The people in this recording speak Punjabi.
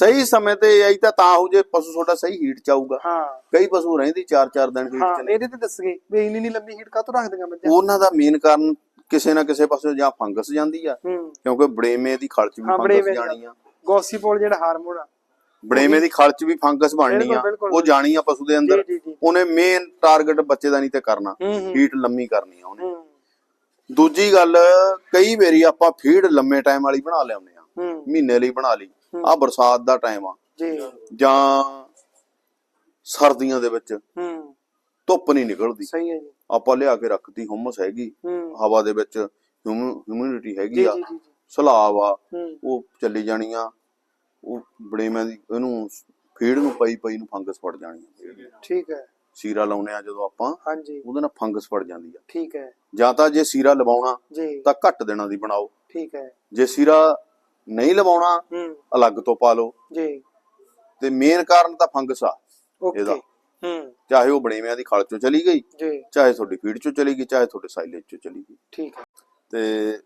ਸਹੀ ਸਮੇਂ ਤੇ ਆਈ ਤਾਂ ਤਾਂ ਹੋ ਜੇ ਪਸ਼ੂ ਤੁਹਾਡਾ ਸਹੀ ਹੀਟ ਚ ਆਊਗਾ। ਹਾਂ। ਕਈ ਪਸ਼ੂ ਰਹਿੰਦੀ 4-4 ਦਿਨ ਹੀਟ ਹਾਂ ਚ ਨੇ। ਇਹਦੇ ਤੇ ਦੱਸਗੇ ਵੀ ਇੰਨੀ ਨਹੀਂ ਲੰਬੀ ਹੀਟ ਕਾਹਤੋਂ ਰੱਖਦੀਆਂ ਮੱਝਾਂ ਉਹਨਾਂ ਦਾ ਮੇਨ ਕਾਰਨ ਕਿਸੇ ਨਾ ਕਿਸੇ ਪਾਸੇ ਜਾਂ ਫੰਗਸ ਜਾਂਦੀ ਆ। ਕਿਉਂਕਿ ਬੜੇਮੇ ਦੀ ਖਲ ਚ ਵੀ ਫੰਗਸ ਜਾਣੀ ਆ। ਗੋਸੀਪੋਲ ਜਿਹੜਾ ਹਾਰਮੋਨ ਆ। ਬੜੇਮੇ ਦੀ ਖਲ ਚ ਵੀ ਫੰਗਸ ਬਣਨੀ ਆ। ਉਹ ਜਾਣੀ ਆ ਪਸ਼ੂ ਦੇ ਅੰਦਰ। ਉਹਨੇ ਮੇਨ ਟਾਰਗੇਟ ਬੱਚੇ ਦਾ ਨਹੀਂ ਤੇ ਕਰਨਾ। ਹੀਟ ਲੰਮੀ ਕਰਨੀ ਆ ਉਹਨੇ। ਦੂਜੀ ਗੱਲ ਕਈ ਵਾਰੀ ਆਪਾਂ ਫੀਡ ਲੰਮੇ ਟਾਈਮ ਵਾਲੀ ਬਣਾ ਲਿਆਉਂਦੇ ਮਹੀਨੇ ਲਈ ਬਣਾ ਲਈ। ਆ ਬਰਸਾਤ ਦਾ ਟਾਈਮ ਆ। ਜੀ। ਜਾਂ ਸਰਦੀਆਂ ਦੇ ਵਿੱਚ ਹੂੰ। ਧੁੱਪ ਨਹੀਂ ਨਿਕਲਦੀ। ਸਹੀ ਹੈ ਜੀ। ਆਪਾਂ ਲਿਆ ਕੇ ਰੱਖਤੀ ਹਮਸ ਹੈਗੀ। ਹਵਾ ਦੇ ਵਿੱਚ ਹਿਊਮਿਡਿਟੀ ਹੈਗੀ ਆ। ਸਲਾਬ ਆ। ਉਹ ਚੱਲੀ ਜਾਣੀ ਆ। ਉਹ ਬੜੇਮਿਆਂ ਦੀ ਇਹਨੂੰ ਫੀਡ ਨੂੰ ਪਈ ਪਈ ਨੂੰ ਫੰਗਸ ਫੜ ਜਾਣੀ ਆ। ਠੀਕ ਹੈ। ਸੀਰਾ ਲਾਉਨੇ ਆ ਜਦੋਂ ਆਪਾਂ ਹਾਂਜੀ। ਉਹਦੇ ਨਾਲ ਫੰਗਸ ਫੜ ਜਾਂਦੀ ਆ। ਠੀਕ ਹੈ। ਜਾਂ ਤਾਂ ਜੇ ਸੀਰਾ ਲਵਾਉਣਾ ਤਾਂ ਘੱਟ ਦਿਨਾਂ ਦੀ ਬਣਾਓ। ਠੀਕ ਹੈ। ਜੇ ਸੀਰਾ ਨਹੀਂ ਲਵਾਉਣਾ ਹੂੰ। ਅਲੱਗ ਤੋਂ ਪਾ ਲਓ। ਜੀ। ਤੇ ਮੇਨ ਕਾਰਨ ਤਾਂ ਫੰਗਸ ਆ ਓਕੇ। ਇਹਦਾ। ਹੂੰ। ਚਾਹੇ ਉਹ ਬੜੇਵਿਆਂ ਦੀ ਖਲ ਚੋਂ ਚਲੀ ਗਈ ਜੀ। ਚਾਹੇ ਤੁਹਾਡੀ ਫੀਡ ਚੋਂ ਚਲੀ ਗਈ ਚਾਹੇ ਤੁਹਾਡੇ ਸਾਈਲੇਜ ਚੋਂ ਚਲੀ ਗਈ। ਠੀਕ ਹੈ। ਤੇ